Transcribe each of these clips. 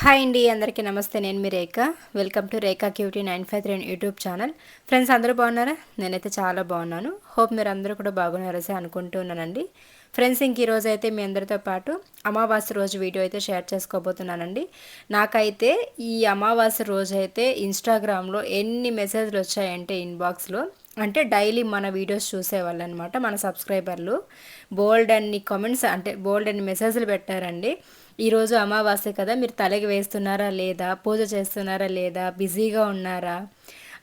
Hi అండి అందరికీ నమస్తే. నేను మీ Rekha. Welcome to Rekha cutie nine five three YouTube channel friends అందరూ బాగున్నారా? నేనైతే చాలా బాగున్నాను. హోప్ మీరు అందరూ కూడా బాగున్నారసే అనుకుంటున్నానండి ఫ్రెండ్స్ ఇంక ఈరోజు అయితే మీ అందరితో పాటు అమావాస్య రోజు వీడియో అయితే షేర్ చేసుకోబోతున్నానండి. నాకైతే ఈ అమావాస్య రోజు అయితే ఇన్స్టాగ్రామ్లో ఎన్ని మెసేజ్లు వచ్చాయంటే ఇన్బాక్స్లో అంటే డైలీ మన వీడియోస్ చూసేవాళ్ళు అనమాట మన సబ్స్క్రైబర్లు బోల్డ్ అన్ని కామెంట్స్ అంటే బోల్డ్ అన్ని మెసేజ్లు పెట్టారండి. ఈరోజు అమావాస్య కదా మీరు తలకి వేస్తున్నారా లేదా పూజ చేస్తున్నారా లేదా బిజీగా ఉన్నారా?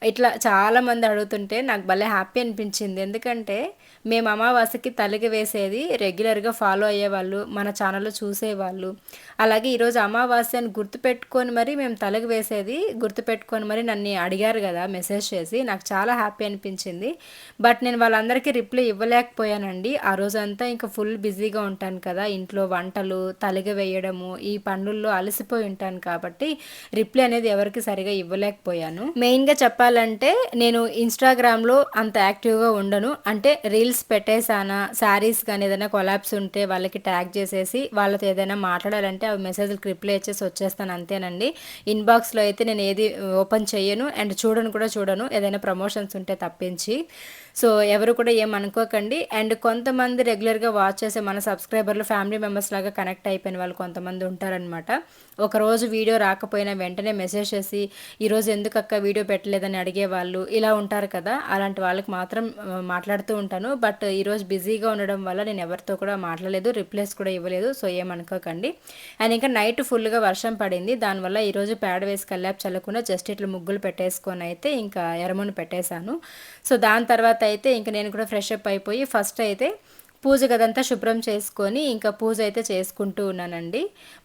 ఇట్లా చాలామంది అడుగుతుంటే నాకు భలే హ్యాపీ అనిపించింది. ఎందుకంటే మేము అమావాస్యకి తలకి వేసేది రెగ్యులర్గా ఫాలో అయ్యేవాళ్ళు మన ఛానల్లో చూసేవాళ్ళు. అలాగే ఈరోజు అమావాస్యని గుర్తుపెట్టుకొని మరి మేము తలకి వేసేది గుర్తుపెట్టుకొని మరి నన్ను అడిగారు కదా మెసేజ్ చేసి. నాకు చాలా హ్యాపీ అనిపించింది. బట్ నేను వాళ్ళందరికీ రిప్లై ఇవ్వలేకపోయానండి. ఆ రోజంతా ఇంకా ఫుల్ బిజీగా ఉంటాను కదా ఇంట్లో వంటలు తలగ వేయడము ఈ పనుల్లో అలసిపోయి ఉంటాను కాబట్టి రిప్లై అనేది ఎవరికి సరిగా ఇవ్వలేకపోయాను. మెయిన్గా చెప్పాలంటే నేను ఇన్స్టాగ్రామ్లో అంత యాక్టివ్గా ఉండను. అంటే రీల్స్ రీల్స్ పెట్టేసానా శారీస్ కానీ ఏదైనా కొలాబ్స్ ఉంటే వాళ్ళకి ట్యాగ్ చేసేసి వాళ్ళతో ఏదైనా మాట్లాడాలంటే అవి మెసేజ్కి రిప్లై ఇచ్చేసి వచ్చేస్తాను అంతేనండి. ఇన్బాక్స్లో అయితే నేను ఏది ఓపెన్ చేయను అండ్ చూడను కూడా చూడను ఏదైనా ప్రమోషన్స్ ఉంటే తప్పించి. సో ఎవరు కూడా ఏమనుకోకండి అండ్ కొంతమంది రెగ్యులర్గా వాచ్ చేసే మన సబ్స్క్రైబర్లు ఫ్యామిలీ మెంబర్స్ లాగా కనెక్ట్ అయిపోయిన వాళ్ళు కొంతమంది ఉంటారనమాట ఒకరోజు వీడియో రాకపోయినా వెంటనే మెసేజ్ చేసి ఈరోజు ఎందుకు అక్క వీడియో పెట్టలేదని అడిగే వాళ్ళు? ఇలా ఉంటారు కదా. అలాంటి వాళ్ళకి మాత్రం మాట్లాడుతూ ఉంటాను. బట్ ఈరోజు బిజీగా ఉండడం వల్ల నేను ఎవరితో కూడా మాట్లాడలేదు రిప్లేస్ కూడా ఇవ్వలేదు. సో ఏమనుకోకండి అండ్ ఇంకా నైట్ ఫుల్గా వర్షం పడింది. దానివల్ల ఈరోజు పేడ వేసి కల్లాపు చల్లకుండా జస్ట్ ఇట్లా ముగ్గులు పెట్టేసుకొని అయితే ఇంకా ఎరమును పెట్టేశాను. సో దాని తర్వాత అయితే ఇంక నేను కూడా ఫ్రెష్ అప్ అయిపోయి ఫస్ట్ అయితే పూజ గదంతా శుభ్రం చేసుకొని ఇంకా పూజ అయితే చేసుకుంటూ ఉన్నానండి.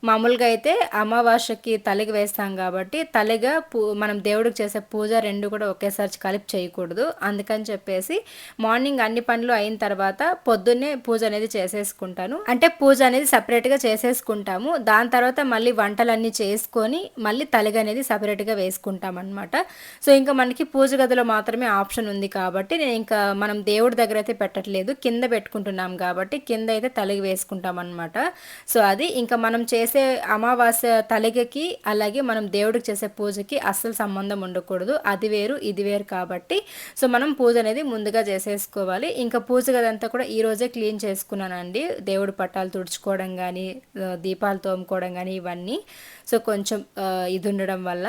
మామూలుగా అయితే అమావాస్యకి తలకి వేస్తాం కాబట్టి తలగా పూ మనం దేవుడికి చేసే పూజ రెండు కూడా ఒకేసారి కలిపి చేయకూడదు. అందుకని చెప్పేసి మార్నింగ్ అన్ని పనులు అయిన తర్వాత పొద్దున్నే పూజ అనేది చేసేసుకుంటాను. అంటే పూజ అనేది సపరేట్గా చేసేసుకుంటాము. దాని తర్వాత మళ్ళీ వంటలన్నీ చేసుకొని మళ్ళీ తలగ అనేది సపరేట్గా వేసుకుంటాం అనమాట సో ఇంకా మనకి పూజ గదిలో మాత్రమే ఆప్షన్ ఉంది కాబట్టి నేను ఇంకా మనం దేవుడి దగ్గర అయితే పెట్టట్లేదు. కింద పెట్టుకుంటున్నాం చేసుకుంటాం కాబట్టి కింద అయితే తలిగి వేసుకుంటాం అనమాట సో అది ఇంకా మనం చేసే అమావాస్య తలిగకి అలాగే మనం దేవుడికి చేసే పూజకి అస్సలు సంబంధం ఉండకూడదు. అది వేరు ఇది వేరు కాబట్టి సో మనం పూజ అనేది ముందుగా చేసేసుకోవాలి. ఇంకా పూజ గదంతా కూడా ఈరోజే క్లీన్ చేసుకున్నానండి. దేవుడి పట్టాలు తుడుచుకోవడం కానీ దీపాలు తోముకోవడం కానీ ఇవన్నీ. సో కొంచెం ఇది ఉండడం వల్ల.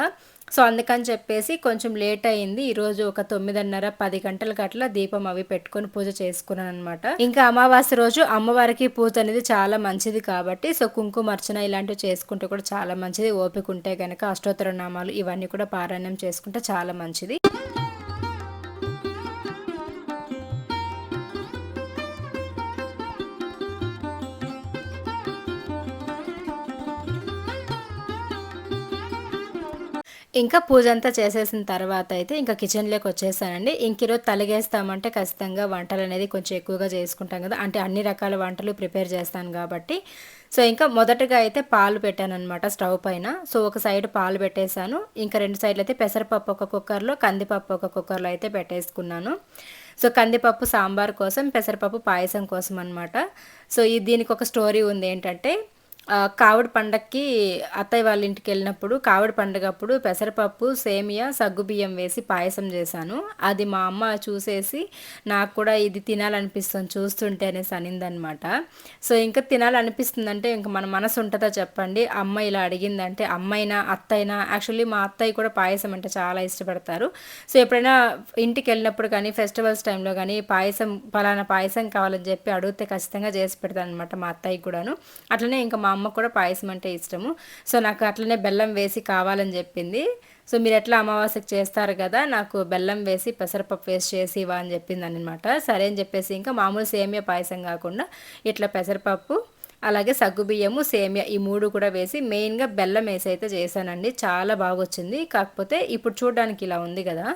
సో అందుకని చెప్పేసి కొంచెం లేట్ అయింది ఈరోజు ఒక తొమ్మిదిన్నర పది గంటలకు అట్లా దీపం అవి పెట్టుకొని పూజ చేసుకున్నాను అనమాట ఇంకా అమావాస్య రోజు అమ్మవారికి పూజ అనేది చాలా మంచిది కాబట్టి సో కుంకుమర్చన ఇలాంటివి చేసుకుంటే కూడా చాలా మంచిది. ఓపిక ఉంటే కనుక అష్టోత్తర నామాలు ఇవన్నీ కూడా పారాయణం చేసుకుంటే చాలా మంచిది. ఇంకా పూజ అంతా చేసేసిన తర్వాత అయితే ఇంకా కిచెన్లోకి వచ్చేసానండి ఇంక ఈరోజు తలగేస్తామంటే ఖచ్చితంగా వంటలు అనేది కొంచెం ఎక్కువగా చేసుకుంటాం కదా. అంటే అన్ని రకాల వంటలు ప్రిపేర్ చేస్తాను కాబట్టి. సో ఇంకా మొదటగా అయితే పాలు పెట్టాను అనమాట స్టవ్ పైన. సో ఒక సైడ్ పాలు పెట్టేశాను. ఇంకా రెండు సైడ్లు అయితే పెసరపప్పు ఒక కుక్కర్లో కందిపప్పు ఒక కుక్కర్లో అయితే పెట్టేసుకున్నాను. సో కందిపప్పు సాంబార్ కోసం పెసరపప్పు పాయసం కోసం అనమాట సో ఈ దీనికి ఒక స్టోరీ ఉంది ఏంటంటే కావిడి పండక్కి అత్తయ్య వాళ్ళ ఇంటికి వెళ్ళినప్పుడు కావిడి పండగ అప్పుడు పెసరపప్పు సేమియా సగ్గుబియ్యం వేసి పాయసం చేశాను. అది మా అమ్మ చూసేసి నాకు కూడా ఇది తినాలనిపిస్తుంది చూస్తుంటే అనేసి అనిందనమాట సో ఇంకా తినాలనిపిస్తుందంటే ఇంకా మన మనసు ఉంటుందా చెప్పండి. అమ్మ ఇలా అడిగిందంటే అమ్మైనా అత్తైనా యాక్చువల్లీ మా అత్తయ్య కూడా పాయసం అంటే చాలా ఇష్టపడతారు. సో ఎప్పుడైనా ఇంటికి వెళ్ళినప్పుడు కానీ ఫెస్టివల్స్ టైంలో కానీ పాయసం పలానా పాయసం కావాలని చెప్పి అడిగితే ఖచ్చితంగా చేసి పెడతాను అనమాట మా అత్తయ్య కూడాను. అట్లనే ఇంకా మా అమ్మ కూడా పాయసం అంటే ఇష్టము. సో నాకు అట్లనే బెల్లం వేసి కావాలని చెప్పింది. సో మీరు ఎట్లా అమావాస్యకు చేస్తారు కదా నాకు బెల్లం వేసి పెసరపప్పు వేసి చేసి ఇవ్వ అని చెప్పింది అనమాట సరే అని చెప్పేసి ఇంకా మామూలు సేమియా పాయసం కాకుండా ఇట్లా పెసరపప్పు అలాగే సగ్గుబియ్యము సేమియా ఈ మూడు కూడా వేసి మెయిన్గా బెల్లం వేసి అయితే చేశానండి. చాలా బాగా వచ్చింది కాకపోతే ఇప్పుడు చూడడానికి ఇలా ఉంది కదా.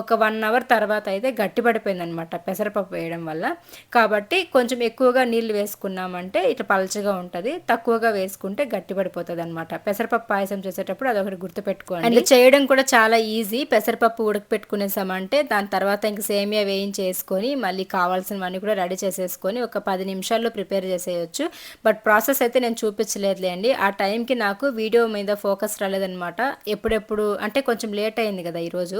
ఒక వన్ అవర్ తర్వాత అయితే గట్టిపడిపోయింది అనమాట పెసరపప్పు వేయడం వల్ల. కాబట్టి కొంచెం ఎక్కువగా నీళ్ళు వేసుకున్నామంటే ఇట్లా పలచగా ఉంటుంది. తక్కువగా వేసుకుంటే గట్టిపడిపోతుంది అనమాట పెసరపప్పు పాయసం చేసేటప్పుడు అదొకటి గుర్తుపెట్టుకోండి. అండ్ చేయడం కూడా చాలా ఈజీ. పెసరపప్పు ఉడకపెట్టుకునేసామంటే దాని తర్వాత ఇంక సేమియా వేయించేసుకొని మళ్ళీ కావాల్సినవన్నీ కూడా రెడీ చేసేసుకొని ఒక పది నిమిషాల్లో ప్రిపేర్ చేసేయచ్చు. బట్ ప్రాసెస్ అయితే నేను చూపించలేదులే అండి. ఆ టైంకి నాకు వీడియో మీద ఫోకస్ రాలేదనమాట ఎప్పుడెప్పుడు అంటే కొంచెం లేట్ అయింది కదా ఈరోజు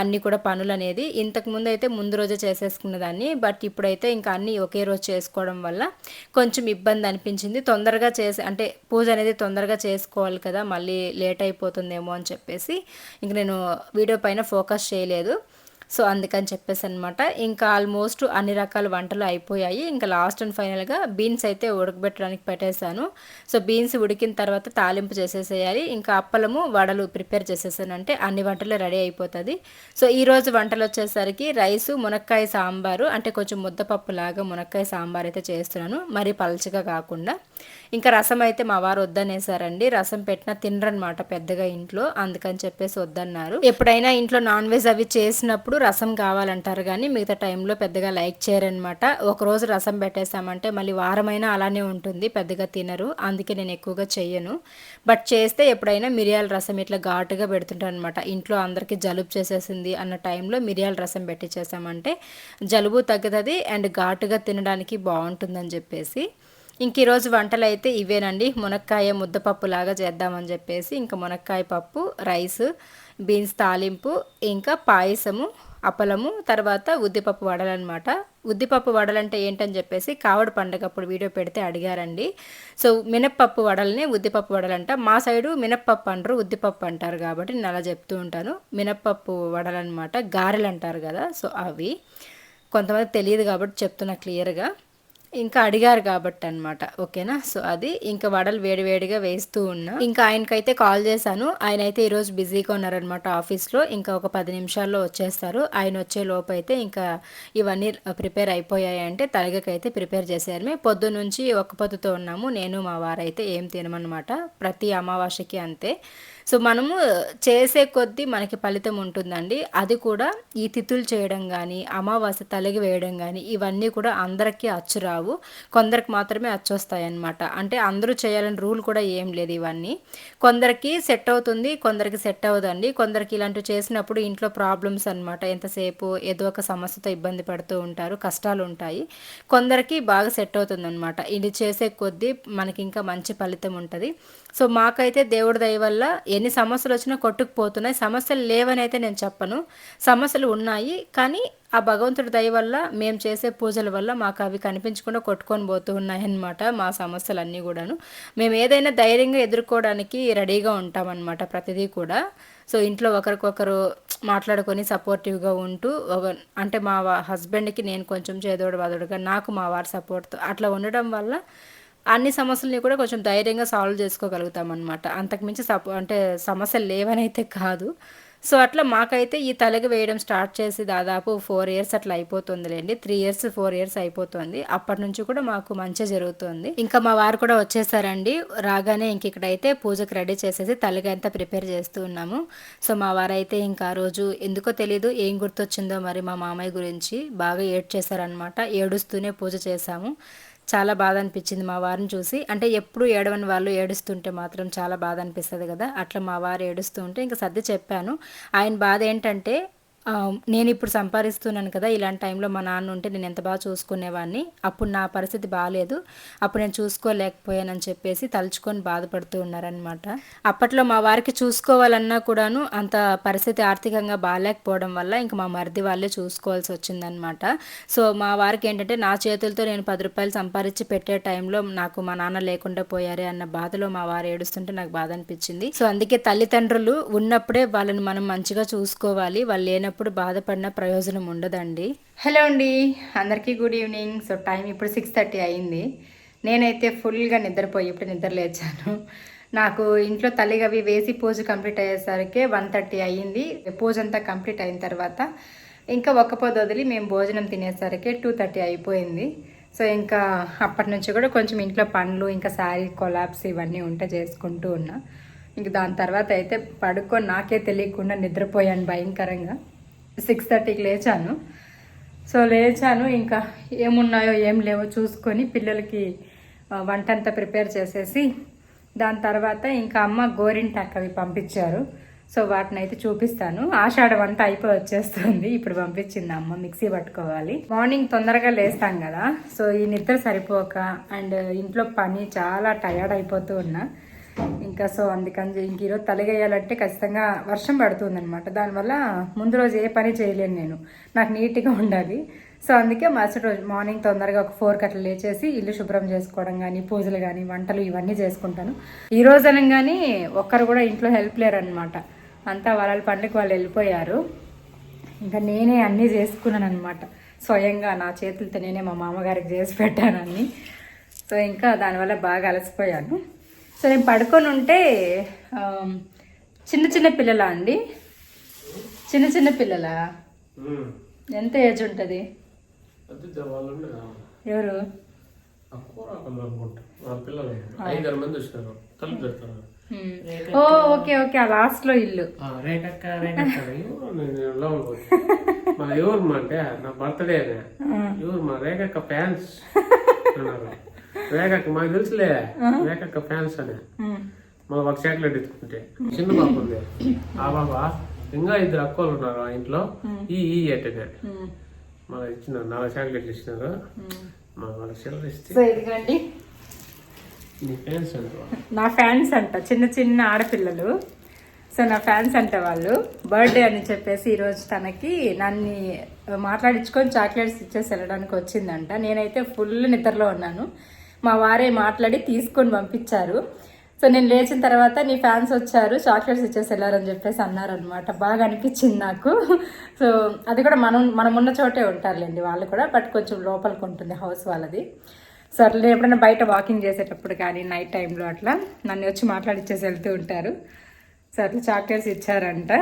అన్నీ కూడా పనులు అనేది ఇంతకు ముందు అయితే ముందు రోజే చేసేసుకున్నదాన్ని. బట్ ఇప్పుడైతే ఇంకా అన్నీ ఒకే రోజు చేసుకోవడం వల్ల కొంచెం ఇబ్బంది అనిపించింది. తొందరగా చేసి అంటే పూజ అనేది తొందరగా చేసుకోవాలి కదా మళ్ళీ లేట్ అయిపోతుందేమో అని చెప్పేసి ఇంక నేను వీడియో పైన ఫోకస్ చేయలేదు. సో అందుకని చెప్పేసి అనమాట ఇంకా ఆల్మోస్ట్ అన్ని రకాల వంటలు అయిపోయాయి. ఇంకా లాస్ట్ అండ్ ఫైనల్గా బీన్స్ అయితే ఉడకబెట్టడానికి పెట్టేశాను. సో బీన్స్ ఉడికిన తర్వాత తాలింపు చేసేసేయాలి. ఇంకా అప్పలము వడలు ప్రిపేర్ చేసేసాను. అంటే అన్ని వంటలు రెడీ అయిపోతుంది. సో ఈరోజు వంటలు వచ్చేసరికి రైసు మునక్కాయ సాంబారు అంటే కొంచెం ముద్దపప్పు లాగా మునక్కాయ సాంబార్ అయితే చేస్తున్నాను. మరీ పలచగా కాకుండా. ఇంకా రసం అయితే మా వారు వద్దనేసారండి. రసం పెట్టినా తినరనమాట పెద్దగా ఇంట్లో. అందుకని చెప్పేసి వద్దన్నారు. ఎప్పుడైనా ఇంట్లో నాన్ వెజ్ అవి చేసినప్పుడు రసం కావాలంటారు కానీ మిగతా టైంలో పెద్దగా లైక్ చేయరనమాట ఒకరోజు రసం పెట్టేసామంటే మళ్ళీ వారమైనా అలానే ఉంటుంది. పెద్దగా తినరు. అందుకే నేను ఎక్కువగా చెయ్యను. బట్ చేస్తే ఎప్పుడైనా మిరియాల రసం ఇట్లా ఘాటుగా పెడుతుంటాను అనమాట ఇంట్లో అందరికీ జలుబు చేసేసింది అన్న టైంలో మిరియాల రసం పెట్టించేసామంటే జలుబు తగ్గుతుంది అండ్ ఘాటుగా తినడానికి బాగుంటుందని చెప్పేసి. ఇంక ఈరోజు వంటలు అయితే ఇవేనండి. మునక్కాయ ముద్దపప్పు లాగా చేద్దామని చెప్పేసి ఇంకా మునక్కాయ పప్పు రైస్ బీన్స్ తాలింపు ఇంకా పాయసము అప్పలము తర్వాత ఉద్దిపప్పు వడలనమాట ఉద్దిపప్పు వడలంటే ఏంటని చెప్పేసి కావడ పండగ అప్పుడు వీడియో పెడితే అడిగారండి. సో మినప్పప్పు వడల్ని ఉద్దిపప్పు వడలంట. మా సైడు మినప్పప్పు అంటారు ఉద్దిపప్పు అంటారు కాబట్టి నేను అలా చెప్తూ ఉంటాను. మినప్పప్పు వడలనమాట గారెలు అంటారు కదా సో అవి. కొంతమంది తెలియదు కాబట్టి చెప్తున్నా క్లియర్గా. ఇంకా అడిగారు కాబట్టి అనమాట ఓకేనా? సో అది ఇంకా వడలు వేడివేడిగా వేస్తూ ఉన్నా. ఇంకా ఆయనకైతే కాల్ చేశాను. ఆయన అయితే ఈరోజు బిజీగా ఉన్నారనమాట ఆఫీస్లో. ఇంకా ఒక పది నిమిషాల్లో వచ్చేస్తారు. ఆయన వచ్చే లోపు అయితే ఇంకా ఇవన్నీ ప్రిపేర్ అయిపోయాయి అంటే తలగకైతే ప్రిపేర్ చేశారు మేము పొద్దు నుంచి ఒక్క పొద్దుతో ఉన్నాము. నేను మా వారైతే ఏం తినమనమాట ప్రతి అమావాస్యకి అంతే. సో మనము చేసే కొద్దీ మనకి ఫలితం ఉంటుందండి. అది కూడా ఈ తిథులు చేయడం కానీ అమావాస్య తలగి వేయడం కానీ ఇవన్నీ కూడా అందరికీ అచ్చు రావు. కొందరికి మాత్రమే అచ్చు వస్తాయి అన్నమాట అంటే అందరూ చేయాలని రూల్ కూడా ఏం లేదు ఇవన్నీ. కొందరికి సెట్ అవుతుంది కొందరికి సెట్ అవ్వదండి. కొందరికి ఇలాంటివి చేసినప్పుడు ఇంట్లో ప్రాబ్లమ్స్ అనమాట ఎంతసేపు ఏదో ఒక సమస్యతో ఇబ్బంది పడుతూ ఉంటారు కష్టాలు ఉంటాయి. కొందరికి బాగా సెట్ అవుతుంది అనమాట ఇది చేసే కొద్దీ మనకి ఇంకా మంచి ఫలితం ఉంటుంది. సో మాకైతే దేవుడి దయ వల్ల ఎన్ని సమస్యలు వచ్చినా కొట్టుకుపోతున్నాయి. సమస్యలు లేవని అయితే నేను చెప్పను. సమస్యలు ఉన్నాయి. కానీ ఆ భగవంతుడి దయ వల్ల మేము చేసే పూజల వల్ల మాకు అవి కనిపించకుండా కొట్టుకొని పోతూ ఉన్నాయన్నమాట మా సమస్యలన్నీ కూడాను. మేము ఏదైనా ధైర్యంగా ఎదుర్కోవడానికి రెడీగా ఉంటామన్నమాట ప్రతిదీ కూడా. సో ఇంట్లో ఒకరికొకరు మాట్లాడుకొని సపోర్టివ్గా ఉంటూ ఒక అంటే మా హస్బెండ్కి నేను కొంచెం చేదోడు వాదోడుగా నాకు మా వారి సపోర్ట్తో అట్లా ఉండడం వల్ల అన్ని సమస్యల్ని కూడా కొంచెం ధైర్యంగా సాల్వ్ చేసుకోగలుగుతాం అనమాట అంతకుమించి సపో అంటే సమస్యలు లేవనైతే కాదు. సో అట్లా మాకైతే ఈ తలకి వేయడం స్టార్ట్ చేసి దాదాపు ఫోర్ ఇయర్స్ అట్లా అయిపోతుందిలేండి. త్రీ ఇయర్స్ ఫోర్ ఇయర్స్ అయిపోతుంది. అప్పటి నుంచి కూడా మాకు మంచి జరుగుతుంది. ఇంకా మా వారు కూడా వచ్చేసారండి. రాగానే ఇంక ఇక్కడైతే పూజకు రెడీ చేసేసి తలకి అంతా ప్రిపేర్ చేస్తూ ఉన్నాము. సో మా వారైతే ఇంకా ఆ రోజు ఎందుకో తెలీదు ఏం గుర్తొచ్చిందో మరి మా మామయ్య గురించి బాగా ఏడ్ చేశారనమాట ఏడుస్తూనే పూజ చేశాము. చాలా బాధ అనిపించింది మా వారిని చూసి. అంటే ఎప్పుడు ఏడవని వాళ్ళు ఏడుస్తుంటే మాత్రం చాలా బాధ అనిపిస్తుంది కదా. అట్లా మా వారు ఏడుస్తూ ఉంటే ఇంకా సర్ది చెప్పాను. ఆయన బాధ ఏంటంటే నేను ఇప్పుడు సంపాదిస్తున్నాను కదా ఇలాంటి టైంలో మా నాన్న ఉంటే నేను ఎంత బాగా చూసుకునేవాడిని. అప్పుడు నా పరిస్థితి బాగాలేదు అప్పుడు నేను చూసుకోలేకపోయానని చెప్పేసి తలుచుకొని బాధపడుతూ ఉన్నారనమాట అప్పట్లో మా వారికి చూసుకోవాలన్నా కూడాను అంత పరిస్థితి ఆర్థికంగా బాగాలేకపోవడం వల్ల ఇంకా మా మరిది వాళ్ళే చూసుకోవాల్సి వచ్చిందనమాట సో మా వారికి ఏంటంటే నా చేతులతో నేను పది రూపాయలు సంపాదించి పెట్టే టైంలో నాకు మా నాన్న లేకుండా పోయారే అన్న బాధలో మా వారు ఏడుస్తుంటే నాకు బాధ అనిపించింది. సో అందుకే తల్లిదండ్రులు ఉన్నప్పుడే వాళ్ళని మనం మంచిగా చూసుకోవాలి. వాళ్ళు లేనప్పుడు ఎప్పుడు బాధపడిన ప్రయోజనం ఉండదండి. హలో అండి. అందరికీ గుడ్ ఈవినింగ్. సో టైం ఇప్పుడు సిక్స్ థర్టీ అయింది. నేనైతే ఫుల్గా నిద్రపోయి ఇప్పుడు నిద్ర లేచాను. నాకు ఇంట్లో తల్లిగవి వేసి పూజ కంప్లీట్ అయ్యేసరికి వన్ థర్టీ అయ్యింది. పూజ అంతా కంప్లీట్ అయిన తర్వాత ఇంకా ఒక్క పొద్దు వదిలి మేము భోజనం తినేసరికి టూ థర్టీ అయిపోయింది. సో ఇంకా అప్పటి నుంచి కూడా కొంచెం ఇంట్లో పండ్లు ఇంకా శారీ కొలాబ్స్ ఇవన్నీ ఉంటే చేసుకుంటూ ఉన్నా. ఇంక దాని తర్వాత అయితే పడుకొని నాకే తెలియకుండా నిద్రపోయాను భయంకరంగా. సిక్స్ థర్టీకి లేచాను. సో లేచాను ఇంకా ఏమున్నాయో ఏం లేవో చూసుకొని పిల్లలకి వంట అంతా ప్రిపేర్ చేసేసి దాని తర్వాత ఇంకా అమ్మ గోరింటాక్ అవి పంపించారు. సో వాటిని అయితే చూపిస్తాను. ఆషాఢం అంతా అయిపోయి వచ్చేస్తుంది. ఇప్పుడు పంపించింది అమ్మ మిక్సీ పట్టుకోవాలి. మార్నింగ్ తొందరగా లేస్తాం కదా. సో ఈ నిద్ర సరిపోక అండ్ ఇంట్లో పని చాలా టయర్డ్ అయిపోతూ ఉన్నా. ఇంకా సో అందుకని ఇంక ఈరోజు తలగేయాలంటే ఖచ్చితంగా వర్షం పడుతుంది అనమాట దానివల్ల ముందు రోజు ఏ పని చేయలేను నేను. నాకు నీట్గా ఉండాలి. సో అందుకే మరుసటి రోజు మార్నింగ్ తొందరగా ఒక ఫోర్ కట్ల లేచేసి ఇల్లు శుభ్రం చేసుకోవడం కానీ పూజలు కానీ వంటలు ఇవన్నీ చేసుకుంటాను. ఈ రోజు అనగానే ఒక్కరు కూడా ఇంట్లో హెల్ప్ లేరనమాట అంతా వాళ్ళ పండుగ వాళ్ళు వెళ్ళిపోయారు. ఇంకా నేనే అన్నీ చేసుకున్నాను అనమాట స్వయంగా నా చేతులతో నేనే మా మామగారికి చేసి పెట్టాను అన్నీ. సో ఇంకా దానివల్ల బాగా అలసిపోయాను. సో నేను పడుకొని ఉంటే చిన్న చిన్న పిల్లలా అండి? చిన్న చిన్న పిల్లలా? ఎంత ఏజ్ ఉంటుంది? ఎవరు. ఓ ఓకే ఓకే ఆ లాస్ట్లో ఇల్లు. రేటక్క రేటక్క ఎవరు మా అంటే నా బర్త్డే ఎవరు మా రేఖక్క ఫ్యాన్స్? రేఖక్క మాకు తెలుసులే. రేఖక్క ఫ్యాన్స్ అని. మళ్ళీ ఒక చాక్లెట్ ఎత్తుకుంటే. చిన్న బాబు ఉంది. ఆ బాబా ఇంకా ఇద్దరు అక్కలు ఉన్నారు ఆ ఇంట్లో. ఈ ఈ హ్మ్. మళ్ళీ ఇచ్చినారు నాలుగు చాక్లెట్లు ఇచ్చినారు. మా. వాళ్ళ చిల్లర ఇస్తే. సో ఇదిగోండి. నీ ఫ్యాన్స్ అంటారు నా ఫ్యాన్స్ అంట చిన్న చిన్న ఆడపిల్లలు. సో నా ఫ్యాన్స్ అంట వాళ్ళు. బర్త్డే అని చెప్పేసి ఈరోజు తనకి నన్ను మాట్లాడించుకొని చాక్లెట్స్ ఇచ్చేసి వెళ్ళడానికి వచ్చిందంట. నేనైతే ఫుల్ నిద్రలో ఉన్నాను. మా వారే మాట్లాడి తీసుకొని పంపించారు. సో నేను లేచిన తర్వాత నీ ఫ్యాన్స్ వచ్చారు చాక్లెట్స్ ఇచ్చేసి వెళ్ళారని చెప్పేసి అన్నారనమాట బాగా అనిపించింది నాకు. సో అది కూడా మనం మనం ఉన్న చోటే ఉంటారులేండి వాళ్ళు కూడా బట్ కొంచెం లోపలికి ఉంటుంది హౌస్ వాళ్ళది. సో అట్లా నేను ఎప్పుడైనా బయట వాకింగ్ చేసేటప్పుడు కానీ నైట్ టైంలో అట్లా నన్ను వచ్చి మాట్లాడిచ్చేసి వెళ్తూ ఉంటారు. సో అట్లా చాక్లెట్స్ ఇచ్చారంట.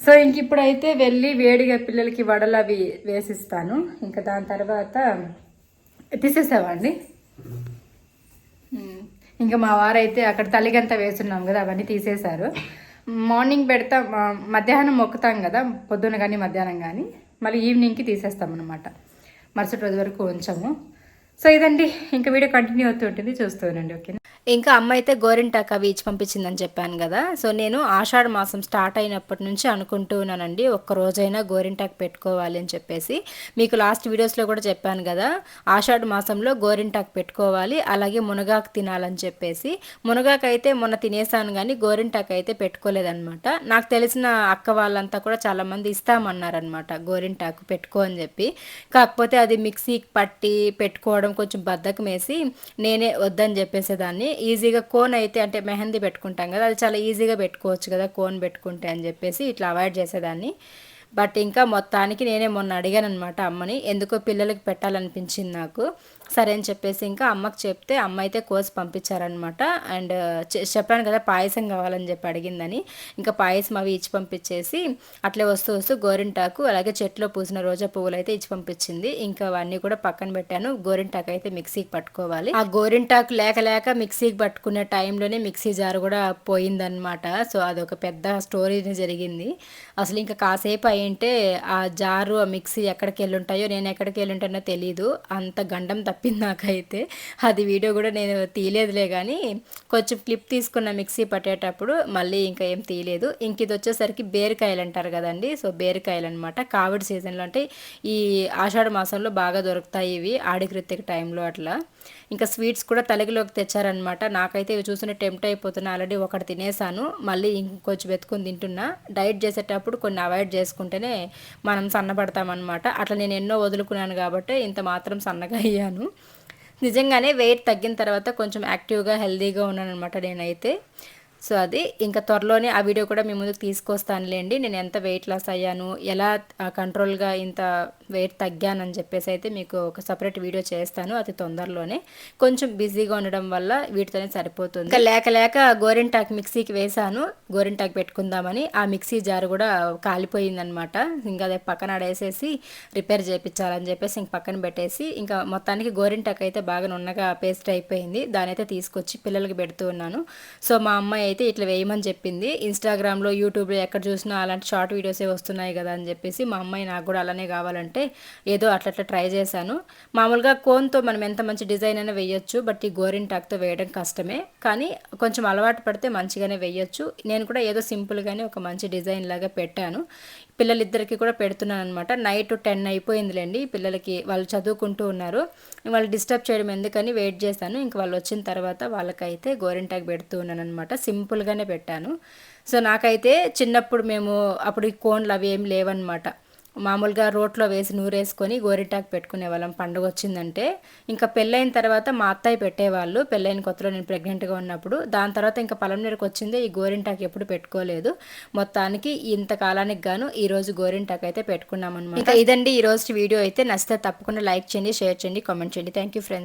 సో ఇంక ఇప్పుడైతే వెళ్ళి వేడిగా పిల్లలకి వడలు అవి వేసిస్తాను. ఇంకా దాని తర్వాత తీసేసావా అండి? ఇంకా మా వారైతే అక్కడ తల్లిగంత వేస్తున్నాం కదా అవన్నీ తీసేశారు. మార్నింగ్ పెడతాం మధ్యాహ్నం మొక్కుతాం కదా పొద్దున కానీ మధ్యాహ్నం కానీ మళ్ళీ ఈవినింగ్కి తీసేస్తాం అనమాట మరుసటి రోజు వరకు ఉంచాము. సో ఇదండి. ఇంకా వీడియో కంటిన్యూ అవుతూ ఉంటుంది చూస్తూ ఉండండి ఓకేనా? ఇంకా అమ్మ అయితే గోరింటాక్ అవి ఇచ్చి పంపించిందని చెప్పాను కదా. సో నేను ఆషాఢ మాసం స్టార్ట్ అయినప్పటి నుంచి అనుకుంటూ ఉన్నానండి ఒక్క రోజైనా గోరింటాక్ పెట్టుకోవాలి అని చెప్పేసి. మీకు లాస్ట్ వీడియోస్లో కూడా చెప్పాను కదా ఆషాఢ మాసంలో గోరింటాక్ పెట్టుకోవాలి అలాగే మునగాకు తినాలని చెప్పేసి. మునగాకు అయితే మొన్న తినేసాను కానీ గోరింటాక్ అయితే పెట్టుకోలేదనమాట నాకు తెలిసిన అక్క వాళ్ళంతా కూడా చాలామంది ఇస్తామన్నారనమాట గోరింటాకు పెట్టుకో అని చెప్పి. కాకపోతే అది మిక్సీకి పట్టి పెట్టుకోవడం కొంచెం బద్దకం వేసి నేనే వద్దని చెప్పేసేదాన్ని. ఈజీగా కోన్ అయితే అంటే మెహందీ పెట్టుకుంటాం కదా అది చాలా ఈజీగా పెట్టుకోవచ్చు కదా కోన్ పెట్టుకుంటే అని చెప్పేసి ఇట్లా అవాయిడ్ చేసేదాన్ని. బట్ ఇంకా మొత్తానికి నేనే మొన్న అడిగాను అనమాట అమ్మని ఎందుకో పిల్లలకి పెట్టాలనిపించింది నాకు. సరే అని చెప్పేసి ఇంకా అమ్మకి చెప్తే అమ్మ అయితే కోసి పంపించారనమాట అండ్ చె- చెప్పాను కదా పాయసం కావాలని చెప్పి అడిగిందని. ఇంకా పాయసం అవి ఇచ్చి పంపించేసి అట్లే వస్తూ వస్తూ గోరింటాకు అలాగే చెట్లో పూసిన రోజా పువ్వులు అయితే ఇచ్చి పంపించింది. ఇంకా అవన్నీ కూడా పక్కన పెట్టాను. గోరింటాకు అయితే మిక్సీకి పట్టుకోవాలి. ఆ గోరింటాకు లేక లేక మిక్సీకి పట్టుకునే టైంలోనే మిక్సీ జారు కూడా పోయిందనమాట సో అదొక పెద్ద స్టోరీ జరిగింది. అసలు ఇంకా కాసేపు అయ్యింటే ఆ జారు ఆ మిక్సీ ఎక్కడికి వెళ్ళి ఉంటాయో నేను ఎక్కడికి వెళ్ళి ఉంటానో తెలియదు అంత గండం తప్పింది నాకైతే అది వీడియో కూడా నేను తీయలేదులే కానీ కొంచెం క్లిప్ తీసుకున్న మిక్సీ పట్టేటప్పుడు మళ్ళీ ఇంకా ఏం తీయలేదు. ఇంక ఇది వచ్చేసరికి బేరకాయలు అంటారు కదండి. సో బేరకాయలు అనమాట కావిడి సీజన్లో అంటే ఈ ఆషాఢ మాసంలో బాగా దొరుకుతాయి ఇవి ఆడికృత్తిక టైంలో అట్లా. ఇంకా స్వీట్స్ కూడా తలగిలోకి తెచ్చారనమాట నాకైతే ఇవి చూసిన టెంప్ట్ అయిపోతున్నా. ఆల్రెడీ ఒకటి తినేసాను. మళ్ళీ ఇంకొంచెం వెతుకుని తింటున్నా. డైట్ చేసేటప్పుడు కొన్ని అవాయిడ్ చేసుకుంటేనే మనం సన్నపడతామన్నమాట అట్లా నేను ఎన్నో వదులుకున్నాను కాబట్టి ఇంత మాత్రం సన్నగా అయ్యాను. నిజంగానే వెయిట్ తగ్గిన తర్వాత కొంచెం యాక్టివ్గా హెల్దీగా ఉన్నాను అనమాట నేనైతే. సో అది ఇంకా త్వరలోనే ఆ వీడియో కూడా మీ ముందుకు తీసుకొస్తానులేండి. నేను ఎంత వెయిట్ లాస్ అయ్యాను ఎలా కంట్రోల్గా ఇంత వెయిట్ తగ్గానని చెప్పేసి అయితే మీకు ఒక సపరేట్ వీడియో చేస్తాను అతి తొందరలోనే. కొంచెం బిజీగా ఉండడం వల్ల వీటితోనే సరిపోతుంది. ఇంకా లేక లేక గోరింటాక్ మిక్సీకి వేసాను గోరింటాక్ పెట్టుకుందామని. ఆ మిక్సీ జారు కూడా కాలిపోయిందనమాట. ఇంకా అదే పక్కన ఆడేసేసి రిపేర్ చేయించాలని చెప్పేసి ఇంక పక్కన పెట్టేసి ఇంకా మొత్తానికి గోరింటాక్ అయితే బాగా నున్నగా పేస్ట్ అయిపోయింది. దాని అయితే తీసుకొచ్చి పిల్లలకి పెడుతూ ఉన్నాను. సో మా అమ్మాయి అయితే ఇట్లా వేయమని చెప్పింది. ఇన్స్టాగ్రామ్లో యూట్యూబ్లో ఎక్కడ చూసినా అలాంటి షార్ట్ వీడియోసే వస్తున్నాయి కదా అని చెప్పేసి మా అమ్మాయి నాకు కూడా అలానే కావాలంటే ఏదో అట్లా అట్లా ట్రై చేశాను. మామూలుగా కోన్తో మనం ఎంత మంచి డిజైన్ అయినా వేయొచ్చు బట్ ఈ గోరింటాక్తో వేయడం కష్టమే. కానీ కొంచెం అలవాటు పడితే మంచిగానే వేయొచ్చు. నేను కూడా ఏదో సింపుల్గానే ఒక మంచి డిజైన్ లాగా పెట్టాను. పిల్లలిద్దరికి కూడా పెడుతున్నాను అనమాట నైట్ టెన్ అయిపోయిందిలేండి. పిల్లలకి వాళ్ళు చదువుకుంటూ ఉన్నారు. వాళ్ళు డిస్టర్బ్ చేయడం ఎందుకని వెయిట్ చేశాను. ఇంక వాళ్ళు వచ్చిన తర్వాత వాళ్ళకైతే గోరింటాకు పెడుతూ ఉన్నాను అనమాట సింపుల్గానే పెట్టాను. సో నాకైతే చిన్నప్పుడు మేము అప్పుడు ఈ కోన్లు అవి ఏం లేవన్నమాట. మామూలుగా రోట్లో వేసి నూరేసుకొని గోరింటాకు పెట్టుకునే వాళ్ళం. పండుగ వచ్చిందంటే ఇంకా పెళ్ళైన తర్వాత మా అత్తయ్య పెట్టేవాళ్ళు. పెళ్ళైన కొత్తలో నేను ప్రెగ్నెంట్గా ఉన్నప్పుడు దాని తర్వాత ఇంకా పొలం వచ్చింది వచ్చిందే ఈ గోరింటాకు ఎప్పుడు పెట్టుకోలేదు. మొత్తానికి ఇంతకాలానికి గాను ఈరోజు గోరింటాకు అయితే పెట్టుకున్నాం అనమాట ఇంకా ఇదండి ఈ రోజు వీడియో అయితే. నచ్చితే తప్పకుండా లైక్ చేయండి షేర్ చేయండి కామెంట్ చేయండి. Thank you friends.